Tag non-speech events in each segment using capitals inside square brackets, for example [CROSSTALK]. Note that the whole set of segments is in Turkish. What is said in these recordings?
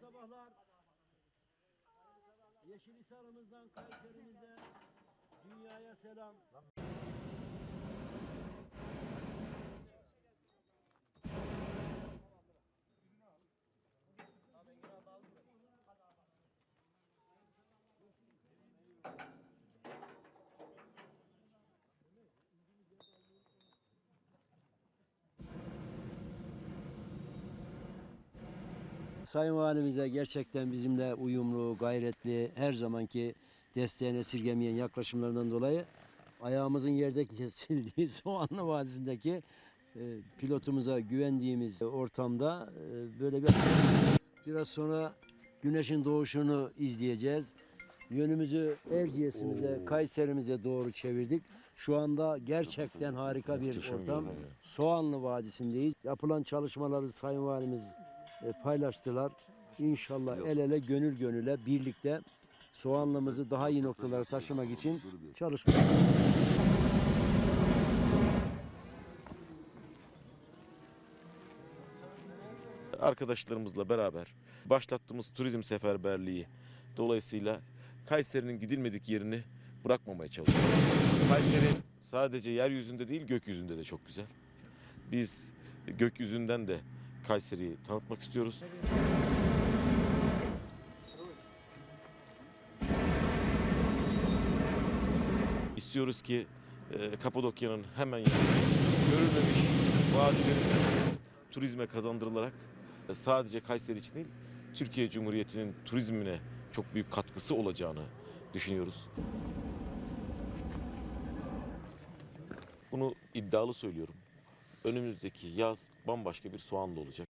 sabahlar. yeşil Yeşilisar'ımızdan, Kayseri'mizden dünyaya selam. Sayın Valimize gerçekten bizimle uyumlu, gayretli, her zamanki desteğini esirgemeyen yaklaşımlarından dolayı ayağımızın yerde kesildiği [LAUGHS] Soğanlı Vadisi'ndeki e, pilotumuza güvendiğimiz ortamda e, böyle bir biraz sonra güneşin doğuşunu izleyeceğiz. Yönümüzü Erciyes'imize, Kayserimize doğru çevirdik. Şu anda gerçekten harika bir Muhteşem ortam. görünüyor. Soğanlı Vadisi'ndeyiz. Yapılan çalışmaları Sayın Valimiz paylaştılar. İnşallah el ele gönül gönüle birlikte soğanlımızı daha iyi noktalara taşımak için çalışma. Arkadaşlarımızla beraber başlattığımız turizm seferberliği dolayısıyla Kayseri'nin gidilmedik yerini bırakmamaya çalışıyoruz. Kayseri sadece yeryüzünde değil gökyüzünde de çok güzel. Biz gökyüzünden de Kayseri'yi tanıtmak istiyoruz. İstiyoruz ki e, Kapadokya'nın hemen görülmemiş vadilerin turizme kazandırılarak e, sadece Kayseri için değil Türkiye Cumhuriyeti'nin turizmine çok büyük katkısı olacağını düşünüyoruz. Bunu iddialı söylüyorum. Önümüzdeki yaz bambaşka bir soğanlı olacak.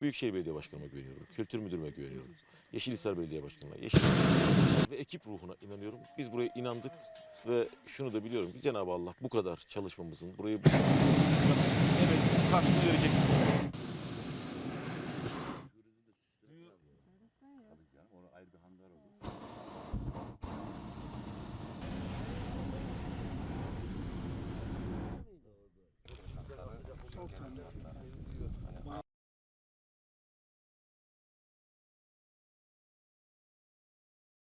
Büyükşehir Belediye Başkanı'na güveniyorum. Kültür Müdürü'ne güveniyorum. Yeşilhisar Belediye Başkanı'na, Yeşilhisar ve ekip ruhuna inanıyorum. Biz buraya inandık ve şunu da biliyorum ki Cenab-ı Allah bu kadar çalışmamızın burayı bu evet, karşılığını verecek. Okay